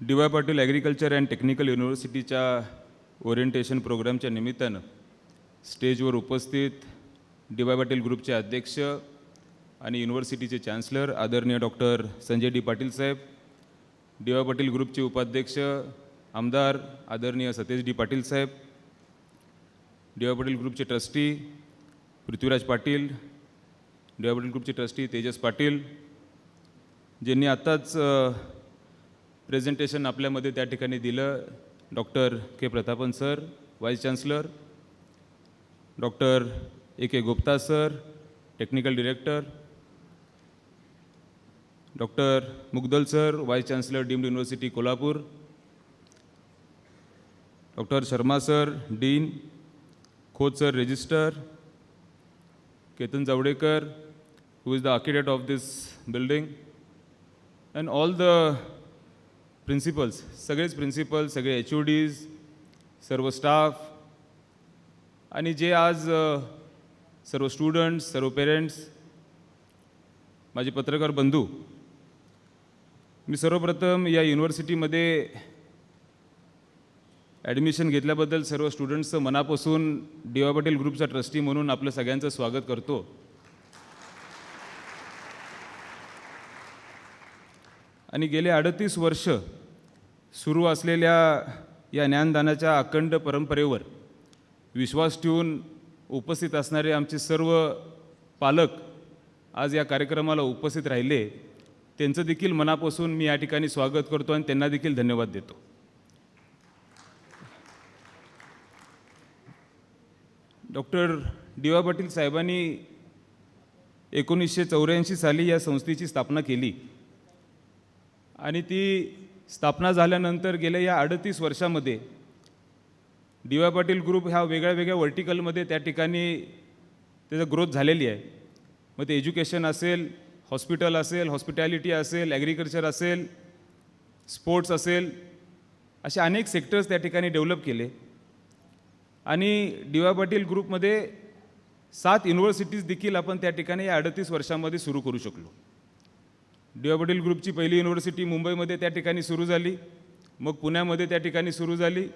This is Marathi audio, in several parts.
D Y Patil agriculture and technical युनिव्हर्सिटीच्या orientation प्रोग्रामच्या निमित्तानं स्टेजवर उपस्थित डी वाय पाटील ग्रुपचे अध्यक्ष आणि युनिव्हर्सिटीचे चान्सलर आदरणीय डॉक्टर संजय डी पाटील साहेब डी वाय पाटील ग्रुपचे उपाध्यक्ष आमदार आदरणीय सतेज डी पाटील साहेब डी वाय पाटील ग्रुपचे trustee Prithviraj Patil D Y Patil ग्रुपचे ट्रस्टी तेजस पाटील ज्यांनी आत्ताच प्रेझेंटेशन आपल्यामध्ये त्या ठिकाणी दिलं. Doctor K. Pratapan sir vice chancellor. Doctor A. K. Gupta sir technical director. Doctor Mugdal sir vice chancellor deemed university Kolhapur. Doctor Sharma sir dean. Khot sir register. Ketan Javadekar who is the architect of this building and all the principals सगळेच प्रिन्सिपल सगळे एच ओ डीज सर्व स्टाफ आणि जे आज सर्व स्टुडंट्स सर्व पेरेंट्स माझे पत्रकार बंधू मी सर्वप्रथम या युनिव्हर्सिटीमध्ये ॲडमिशन घेतल्याबद्दल सर्व स्टुडंट्सचं मनापासून डी वाय पाटील ग्रुपचा ट्रस्टी म्हणून आपलं सगळ्यांचं स्वागत करतो. आणि गेले अडतीस वर्ष सुरू असलेल्या या ज्ञानदानाच्या अखंड परंपरेवर विश्वास ठेवून उपस्थित असणारे आमचे सर्व पालक आज या कार्यक्रमाला उपस्थित राहिले. त्यांचं देखील मनापासून मी या ठिकाणी स्वागत करतो आणि त्यांना देखील धन्यवाद देतो. डॉक्टर डी वाय पाटील साहेबांनी एकोणीसशे चौऱ्याऐंशी साली या संस्थेची स्थापना केली. आणि ती स्थापना झाल्यानंतर गेल्या या अडतीस वर्षामध्ये डी वाय पाटील ग्रुप ह्या वेगळ्या वेगळ्या वर्टिकलमध्ये त्या ठिकाणी त्याचा ग्रोथ झालेली आहे. मग ते एज्युकेशन असेल हॉस्पिटल असेल हॉस्पिटॅलिटी असेल ॲग्रिकल्चर असेल स्पोर्ट्स असेल असे अनेक सेक्टर्स त्या ठिकाणी डेव्हलप केले. आणि डी वाय पाटील ग्रुपमध्ये सात युनिव्हर्सिटीज देखील आपण त्या ठिकाणी या अडतीस वर्षामध्ये सुरू करू शकलो. डी पाटील ग्रुपची पहिली युनिव्हर्सिटी मुंबईमध्ये त्या ठिकाणी सुरू झाली. मग पुण्यामध्ये त्या ठिकाणी सुरू झाली.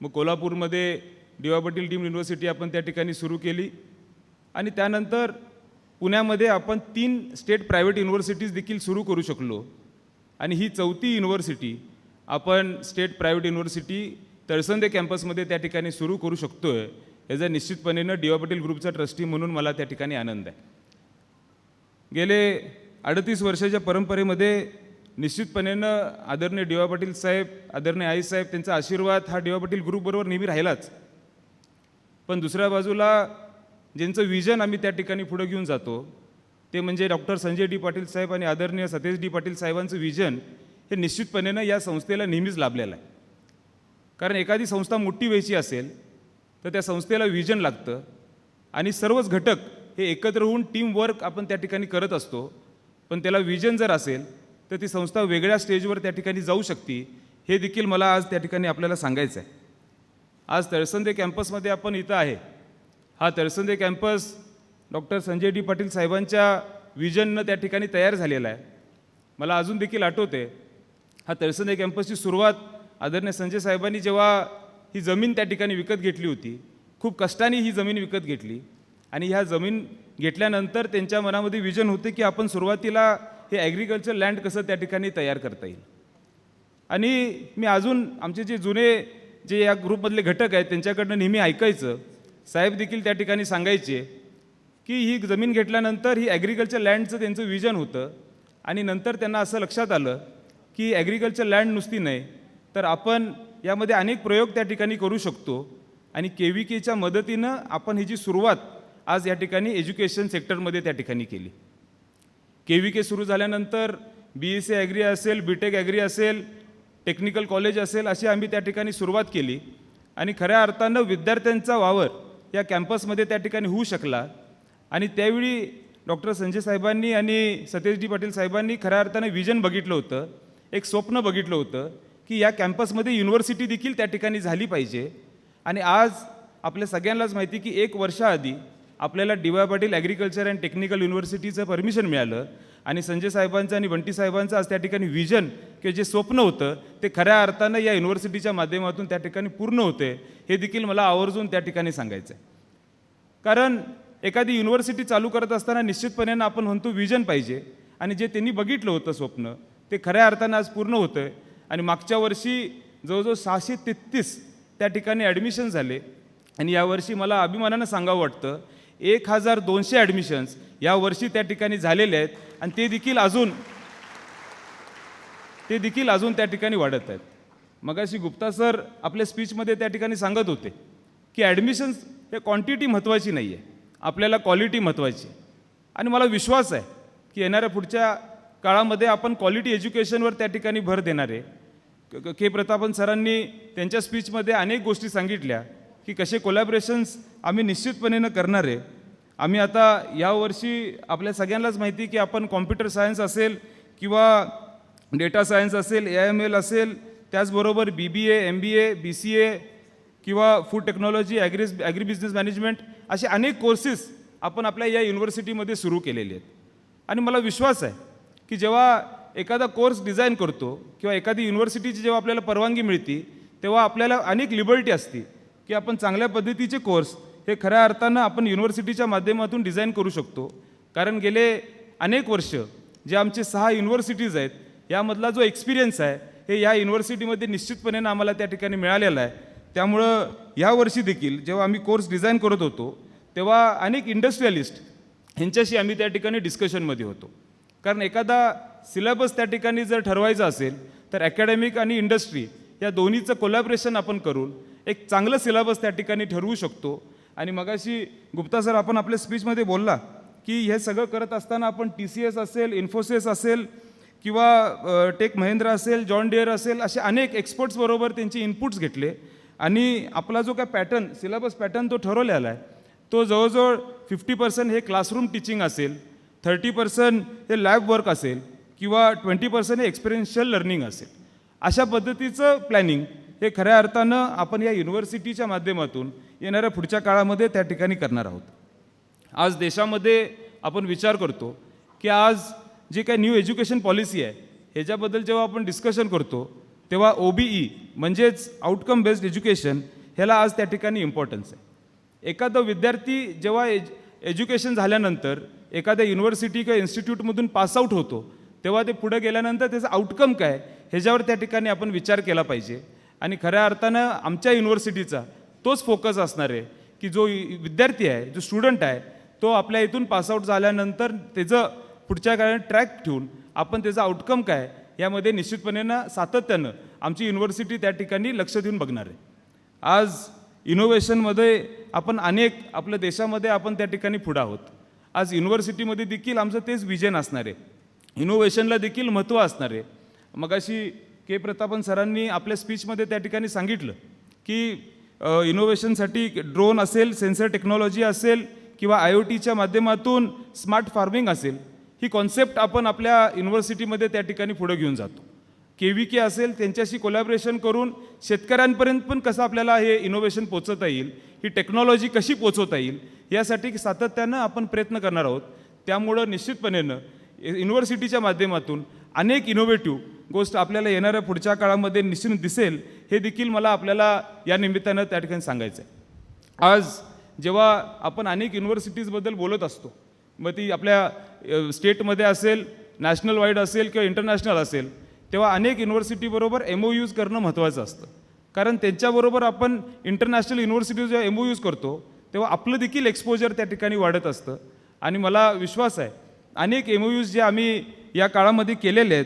मग कोल्हापूरमध्ये D Y Patil deemed university आपण त्या ठिकाणी सुरू केली. आणि त्यानंतर पुण्यामध्ये आपण तीन स्टेट प्रायव्हेट युनिव्हर्सिटीज देखील सुरू करू शकलो. आणि ही चौथी युनिव्हर्सिटी आपण स्टेट प्रायव्हेट युनिव्हर्सिटी तळसंदे कॅम्पसमध्ये त्या ठिकाणी सुरू करू शकतो आहे याचा निश्चितपणेनं डी वाय पाटील ग्रुपचा ट्रस्टी म्हणून मला त्या ठिकाणी आनंद आहे. गेले अडतीस वर्षाच्या परंपरेमध्ये निश्चितपणेनं आदरणीय डी वाय पाटील साहेब आदरणीय आई साहेब त्यांचा आशीर्वाद हा डी वाय पाटील ग्रुपबरोबर नेहमी राहिलाच. पण दुसऱ्या बाजूला ज्यांचं विजन आम्ही त्या ठिकाणी पुढं घेऊन जातो ते म्हणजे डॉक्टर संजय डी पाटील साहेब आणि आदरणीय सतेज डी पाटील साहेबांचं विजन हे निश्चितपणेनं या संस्थेला नेहमीच लाभलेलं आहे. कारण एखादी संस्था मोठी व्हायची असेल तर त्या संस्थेला विजन लागतं आणि सर्वच घटक हे एकत्र होऊन टीम वर्क आपण त्या ठिकाणी करत असतो. पण त्याला विजन जर असेल तर ती संस्था वेगळ्या स्टेजवर त्या ठिकाणी जाऊ शकते. हे देखील मला आज त्या ठिकाणी आपल्याला सांगायचं आहे आज तळसंदे कॅम्पसमध्ये आपण इथं आहे. हा Talsande campus doctor Sanjay D Patil साहेबांच्या विजननं त्या ठिकाणी तयार झालेला आहे. मला अजून देखील आठवते हा तळसंदे कॅम्पसची सुरुवात आदरणीय संजय साहेबांनी जेव्हा ही जमीन त्या ठिकाणी विकत घेतली होती खूप कष्टाने ही जमीन विकत घेतली. आणि ह्या जमीन घेतल्यानंतर त्यांच्या मनामध्ये विजन होते की आपण सुरुवातीला हे ॲग्रिकल्चर लँड कसं त्या ठिकाणी तयार करता येईल. आणि मी अजून आमचे जे जुने जे या ग्रुपमधले घटक आहेत त्यांच्याकडनं नेहमी ऐकायचं. साहेब देखील त्या ठिकाणी सांगायचे की ही जमीन घेतल्यानंतर ही ॲग्रिकल्चर लँडचं त्यांचं विजन होतं. आणि नंतर त्यांना असं लक्षात आलं की ॲग्रिकल्चर लँड नुसती नाही तर आपण यामध्ये अनेक प्रयोग त्या ठिकाणी करू शकतो. आणि के व्ही केच्या मदतीनं आपण ही जी सुरुवात आज या ठिकाणी एज्युकेशन सेक्टरमध्ये त्या ठिकाणी केली. के व्ही के सुरू झाल्यानंतर बी एस सी ॲग्री असेल बी टेक ॲग्री असेल टेक्निकल कॉलेज असेल अशी आम्ही त्या ठिकाणी सुरुवात केली. आणि खऱ्या अर्थानं विद्यार्थ्यांचा वावर या कॅम्पसमध्ये त्या ठिकाणी होऊ शकला. आणि त्यावेळी डॉक्टर संजय साहेबांनी आणि सतेज डी पाटील साहेबांनी खऱ्या अर्थानं विजन बघितलं होतं एक स्वप्न बघितलं होतं की या कॅम्पसमध्ये युनिव्हर्सिटी देखील त्या ठिकाणी झाली पाहिजे. आणि आज आपल्या सगळ्यांनाच माहिती की एक वर्षाआधी आपल्याला D Y Patil agriculture and technical युनिव्हर्सिटीचं permission मिळालं. आणि संजय साहेबांचं आणि बंटी साहेबांचं आज त्या ठिकाणी विजन किंवा जे स्वप्न होतं ते खऱ्या अर्थानं या युनिव्हर्सिटीच्या माध्यमातून त्या ठिकाणी पूर्ण होते हे देखील मला आवर्जून त्या ठिकाणी सांगायचं आहे कारण एखादी युनिव्हर्सिटी चालू करत असताना निश्चितपणे आपण म्हणतो विजन पाहिजे. आणि जे त्यांनी बघितलं होतं स्वप्न ते खऱ्या अर्थानं आज पूर्ण होतं आहे आणि मागच्या वर्षी जवळजवळ सहाशे तेहतीस त्या ठिकाणी ॲडमिशन झाले. आणि यावर्षी मला अभिमानानं सांगावं वाटतं एक हजार दोनशे ॲडमिशन्स यावर्षी त्या ठिकाणी झालेले आहेत आणि ते देखील अजून ते देखील अजून त्या ठिकाणी वाढत आहेत. मगाशी गुप्ता सर आपल्या स्पीचमध्ये त्या ठिकाणी सांगत होते की ॲडमिशन्स हे क्वांटिटी महत्त्वाची नाही आहे आपल्याला क्वालिटी महत्त्वाची आणि मला विश्वास आहे की येणाऱ्या पुढच्या काळामध्ये आपण क्वालिटी एज्युकेशनवर त्या ठिकाणी भर देणार आहे. के प्रतापन सरांनी त्यांच्या स्पीचमध्ये अनेक गोष्टी सांगितल्या. की कसे कोलॅबरेशन्स आम्ही निश्चितपणे करणार आहे. आम्ही आता यावर्षी आपल्या सगळ्यांनाच माहिती की आपण कॉम्प्युटर सायन्स असेल किंवा डेटा सायन्स असेल ए एम एल असेल त्याचबरोबर बी बी A M B A B C A किंवा फूड टेक्नॉलॉजी ॲग्रीस ॲग्री बिझनेस मॅनेजमेंट असे अनेक कोर्सेस आपण आपल्या या युनिव्हर्सिटीमध्ये सुरू केलेले आहेत. आणि मला विश्वास आहे की जेव्हा एखादा कोर्स डिझाईन करतो किंवा एखादी युनिव्हर्सिटीची जेव्हा आपल्याला परवानगी मिळते तेव्हा आपल्याला अनेक लिबर्टी असते. की आपण चांगल्या पद्धतीचे कोर्स हे खऱ्या अर्थानं आपण युनिव्हर्सिटीच्या माध्यमातून डिझाईन करू शकतो. कारण गेले अनेक वर्ष जे आमचे सहा युनिव्हर्सिटीज आहेत यामधला जो एक्सपिरियन्स आहे हे या युनिव्हर्सिटीमध्ये निश्चितपणे आम्हाला त्या ठिकाणी मिळालेला आहे. त्यामुळं यावर्षी देखील जेव्हा आम्ही कोर्स डिझाईन करत होतो तेव्हा अनेक इंडस्ट्रियलिस्ट ह्यांच्याशी आम्ही त्या ठिकाणी डिस्कशनमध्ये होतो. कारण एखादा सिलेबस त्या ठिकाणी जर ठरवायचा असेल तर अकॅडमिक आणि इंडस्ट्री या दोन्हीचं कोलॅबरेशन आपण करून एक चांगलं सिलेबस त्या ठिकाणी ठरवू शकतो. आणि मगाशी गुप्ता सर आपण आपल्या स्पीचमध्ये बोलला की हे सगळं करत असताना आपण टी सी एस असेल इन्फोसिस असेल किंवा टेक महिंद्रा असेल जॉन डिअर असेल असे अनेक एक्सपर्ट्सबरोबर त्यांचे इनपुट्स घेतले. आणि आपला जो काय पॅटर्न सिलेबस पॅटर्न तो ठरवलेला आहे तो जवळजवळ फिफ्टी पर्सेंट हे क्लासरूम टीचिंग असेल थर्टी पर्सेंट हे लॅब वर्क असेल किंवा ट्वेंटी पर्सेंट हे एक्सपिरियन्शियल लर्निंग असेल. अशा पद्धतीचं प्लॅनिंग हे खऱ्या अर्थानं आपण या युनिव्हर्सिटीच्या माध्यमातून येणाऱ्या पुढच्या काळामध्ये त्या ठिकाणी करणार आहोत. आज देशामध्ये आपण विचार करतो की आज जी काही न्यू एज्युकेशन पॉलिसी आहे ह्याच्याबद्दल जेव्हा आपण डिस्कशन करतो तेव्हा ओ बी ई म्हणजेच आउटकम बेस्ड एज्युकेशन ह्याला आज त्या ठिकाणी इम्पॉर्टन्स आहे. एखादा विद्यार्थी जेव्हा एज एज्युकेशन झाल्यानंतर एखाद्या युनिव्हर्सिटी किंवा इन्स्टिट्यूटमधून पासआउट होतो तेव्हा ते पुढे गेल्यानंतर त्याचं आउटकम काय ह्याच्यावर त्या ठिकाणी आपण विचार केला पाहिजे. आणि खऱ्या अर्थानं आमच्या युनिव्हर्सिटीचा तोच फोकस असणार आहे की जो विद्यार्थी आहे जो स्टुडंट आहे तो आपल्या इथून पासआउट झाल्यानंतर त्याचं पुढच्या काळात ट्रॅक ठेवून आपण त्याचं आउटकम काय यामध्ये निश्चितपणे ना सातत्यानं आमची युनिव्हर्सिटी त्या ठिकाणी लक्ष देऊन बघणार आहे. आज इनोव्हेशनमध्ये आपण अनेक आपल्या देशामध्ये आपण त्या ठिकाणी पुढं आहोत. आज युनिव्हर्सिटीमध्ये देखील आमचं तेच विजन असणार आहे. इनोव्हेशनला देखील महत्त्व असणार आहे. मगाशी के. प्रतापन सरांनी आपल्या स्पीचमध्ये त्या ठिकाणी सांगितलं की इनोव्हेशनसाठी ड्रोन असेल सेन्सर टेक्नॉलॉजी असेल किंवा आय ओ टीच्या माध्यमातून स्मार्ट फार्मिंग असेल ही कॉन्सेप्ट आपण आपल्या युनिव्हर्सिटीमध्ये त्या ठिकाणी पुढे घेऊन जातो. के व्ही के असेल त्यांच्याशी कोलॅबरेशन करून शेतकऱ्यांपर्यंत पण कसं आपल्याला हे इनोव्हेशन पोचवता येईल ही टेक्नॉलॉजी कशी पोचवता येईल यासाठी सातत्यानं आपण प्रयत्न करणार आहोत. त्यामुळं निश्चितपणेनं युनिव्हर्सिटीच्या माध्यमातून अनेक इनोव्हेटिव्ह गोष्ट आपल्याला येणाऱ्या पुढच्या काळामध्ये निश्चित दिसेल हे देखील मला आपल्याला या निमित्तानं त्या ठिकाणी सांगायचं आहे आज जेव्हा आपण अनेक युनिव्हर्सिटीजबद्दल बोलत असतो मग ती आपल्या स्टेटमध्ये असेल नॅशनल वाईड असेल किंवा इंटरनॅशनल असेल तेव्हा अनेक युनिव्हर्सिटीबरोबर एम ओ यूज करणं महत्त्वाचं असतं. कारण त्यांच्याबरोबर आपण इंटरनॅशनल युनिव्हर्सिटीज जेव्हा एम ओ यूज करतो तेव्हा आपलं देखील एक्सपोजर त्या ठिकाणी वाढत असतं. आणि मला विश्वास आहे अनेक एम ओ यूज जे आम्ही या काळामध्ये केलेले आहेत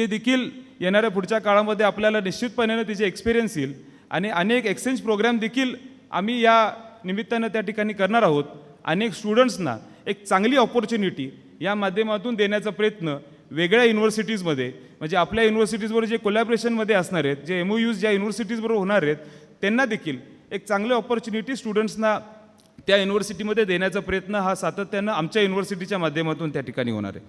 ते देखील येणाऱ्या पुढच्या काळामध्ये आपल्याला निश्चितपणे त्याचे एक्सपिरियन्स येईल. आणि अनेक एक्सचेंज प्रोग्राम देखील आम्ही या निमित्तानं त्या ठिकाणी करणार आहोत. अनेक स्टुडंट्सना एक चांगली ऑपॉर्च्युनिटी या माध्यमातून देण्याचा प्रयत्न वेगळ्या युनिव्हर्सिटीजमध्ये म्हणजे आपल्या युनिव्हर्सिटीजवर जे कोलॅबरेशनमध्ये असणार आहेत जे एम यूज ज्या युनिव्हर्सिटीजबरोबर होणार आहेत त्यांना देखील एक चांगली ऑपॉर्च्युनिटी स्टुडंट्सना त्या युनिव्हर्सिटीमध्ये देण्याचा प्रयत्न हा सातत्यानं आमच्या युनिव्हर्सिटीच्या माध्यमातून त्या ठिकाणी होणार आहे.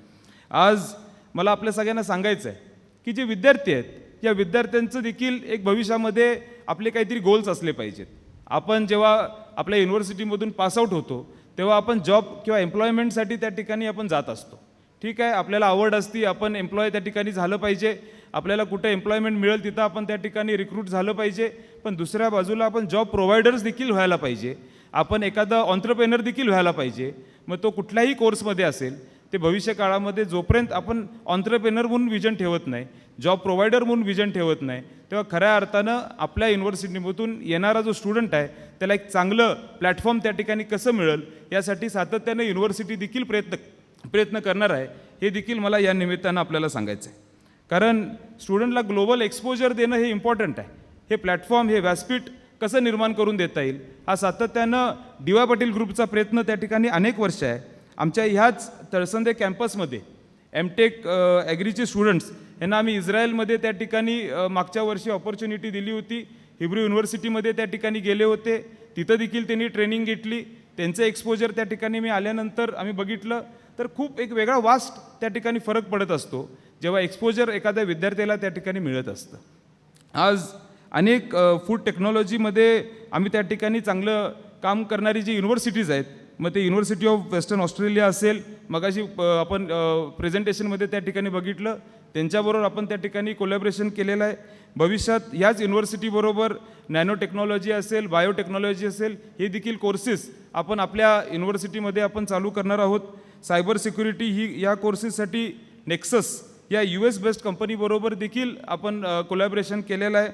आज मला आपल्या सगळ्यांना सांगायचं आहे की जे विद्यार्थी आहेत या विद्यार्थ्यांचं देखील एक भविष्यामध्ये आपले काहीतरी गोल्स असले पाहिजेत. आपण जेव्हा आपल्या युनिव्हर्सिटीमधून पासआउट होतो तेव्हा आपण जॉब किंवा एम्प्लॉयमेंटसाठी त्या ठिकाणी आपण जात असतो. ठीक आहे? आपल्याला आवड असती आपण एम्प्लॉय त्या ठिकाणी झालं पाहिजे. आपल्याला कुठे एम्प्लॉयमेंट मिळेल तिथं आपण त्या ठिकाणी रिक्रूट झालं पाहिजे. पण दुसऱ्या बाजूला आपण जॉब प्रोव्हायडर्स देखील व्हायला पाहिजे. आपण एखादा ऑन्टरप्रेनर देखील व्हायला पाहिजे. मग तो कुठल्याही कोर्समध्ये असेल ते भविष्य काळामध्ये जोपर्यंत आपण ऑन्टरप्रेनर म्हणून विजन ठेवत नाही जॉब प्रोव्हायडर म्हणून विजन ठेवत नाही तेव्हा खऱ्या अर्थानं आपल्या युनिव्हर्सिटीमधून येणारा जो स्टुडंट आहे त्याला एक चांगलं प्लॅटफॉर्म त्या ठिकाणी कसं मिळेल यासाठी सातत्यानं युनिव्हर्सिटी देखील प्रयत्न प्रयत्न करणार आहे. हे देखील मला या निमित्तानं आपल्याला सांगायचं आहे. कारण स्टुडंटला ग्लोबल एक्सपोजर देणं हे इम्पॉर्टंट आहे. हे प्लॅटफॉर्म हे व्यासपीठ कसं निर्माण करून देता येईल हा सातत्यानं डी वाय पाटील ग्रुपचा प्रयत्न त्या ठिकाणी अनेक वर्ष आहे. आमच्या ह्याच तळसंदे कॅम्पसमध्ये एम टेक ॲग्रीचे स्टुडंट्स यांना आम्ही इस्रायलमध्ये त्या ठिकाणी मागच्या वर्षी ऑपॉर्च्युनिटी दिली होती. हिब्रू युनिव्हर्सिटीमध्ये त्या ठिकाणी गेले होते. तिथं देखील त्यांनी ट्रेनिंग घेतली. त्यांचं एक्सपोजर त्या ठिकाणी मी आल्यानंतर आम्ही बघितलं. तर खूप एक वेगळा वास्ट त्या ठिकाणी फरक पडत असतो. जेव्हा एक्सपोजर एखाद्या विद्यार्थ्याला त्या ठिकाणी मिळत असतं. आज अनेक फूड टेक्नॉलॉजीमध्ये आम्ही त्या ठिकाणी चांगलं काम करणारी जी युनिव्हर्सिटीज आहेत मग ते युनिव्हर्सिटी ऑफ वेस्टर्न ऑस्ट्रेलिया असेल मगाशी आपण प्रेझेंटेशनमध्ये त्या ठिकाणी बघितलं. त्यांच्याबरोबर आपण त्या ठिकाणी कोलॅबरेशन केलेलं आहे. भविष्यात याच युनिव्हर्सिटीबरोबर नॅनो टेक्नॉलॉजी असेल बायोटेक्नॉलॉजी असेल हे देखील कोर्सेस आपण आपल्या युनिव्हर्सिटीमध्ये आपण चालू करणार आहोत. सायबर सिक्युरिटी ही या कोर्सेससाठी नेक्सस या यू एस बेस्ड कंपनीबरोबर देखील आपण कोलॅबरेशन केलेलं आहे.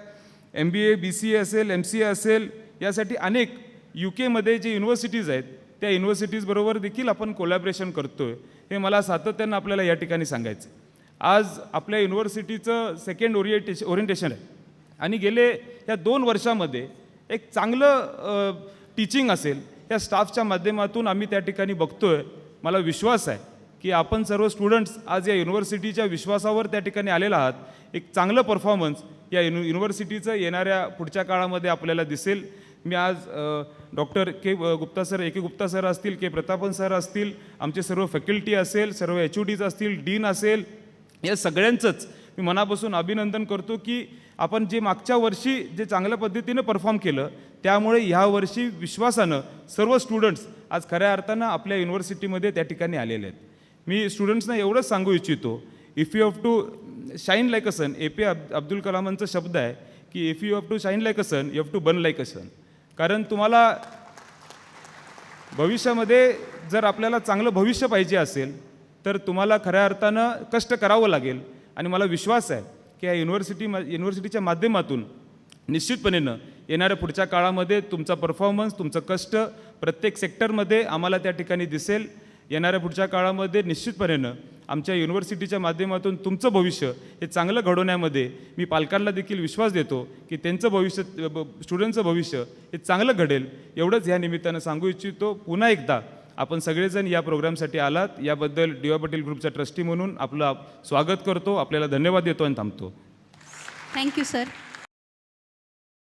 M B A B C ए असेल एम सी ए असेल यासाठी अनेक यू केमध्ये जे युनिव्हर्सिटीज आहेत त्या युनिव्हर्सिटीजबरोबर देखील आपण कोलॅबरेशन आहे हे मला सातत्यानं आपल्याला या ठिकाणी सांगायचं आज आपल्या युनिव्हर्सिटीचं सेकंड ओरिएंटेशन ओरिएंटेशन आहे. आणि गेले या दोन वर्षामध्ये एक चांगलं टीचिंग असेल या स्टाफच्या माध्यमातून आम्ही त्या ठिकाणी बघतो आहे मला विश्वास आहे की आपण सर्व स्टुडंट्स आज या युनिव्हर्सिटीच्या विश्वासावर त्या ठिकाणी आलेला आहात. एक चांगलं परफॉर्मन्स या युनि युनिव्हर्सिटीचं येणाऱ्या पुढच्या काळामध्ये आपल्याला दिसेल. मी आज doctor K Gupta sir A K Gupta sir असतील के प्रतापन सर असतील आमचे सर्व फॅकल्टी असेल सर्व एच ओ डीज असतील डीन असेल या सगळ्यांचंच मी मनापासून अभिनंदन करतो की आपण जे मागच्या वर्षी जे चांगल्या पद्धतीनं परफॉर्म केलं त्यामुळे ह्या वर्षी विश्वासानं सर्व स्टुडंट्स आज खऱ्या अर्थानं आपल्या युनिव्हर्सिटीमध्ये त्या ठिकाणी आलेले आहेत. मी स्टुडंट्सना एवढंच सांगू इच्छितो if you have to shine like a sun A P Abdul कलामांचा शब्द आहे की if you have to shine like a sun you have to burn like a sun कारण तुम्हाला भविष्यामध्ये जर आपल्याला चांगलं भविष्य पाहिजे असेल तर तुम्हाला खऱ्या अर्थानं कष्ट करावं लागेल. आणि मला विश्वास आहे की या युनिव्हर्सिटी युनिव्हर्सिटीच्या माध्यमातून निश्चितपणेनं येणाऱ्या पुढच्या काळामध्ये तुमचा परफॉर्मन्स तुमचं कष्ट प्रत्येक सेक्टरमध्ये आम्हाला त्या ठिकाणी दिसेल. येणाऱ्या पुढच्या काळामध्ये निश्चितपणेनं आमच्या युनिव्हर्सिटीच्या माध्यमातून तुमचं भविष्य हे चांगलं घडवण्यामध्ये मी पालकांना देखील विश्वास देतो की त्यांचं भविष्य स्टुडंटचं भविष्य हे चांगलं घडेल. एवढंच ह्या निमित्तानं सांगू इच्छितो पुन्हा एकदा आपण सगळेजण या प्रोग्रामसाठी आलात. याबद्दल डी वाय पाटील ग्रुपचा ट्रस्टी म्हणून आपलं स्वागत करतो. आपल्याला धन्यवाद देतो आणि थांबतो. Thank you sir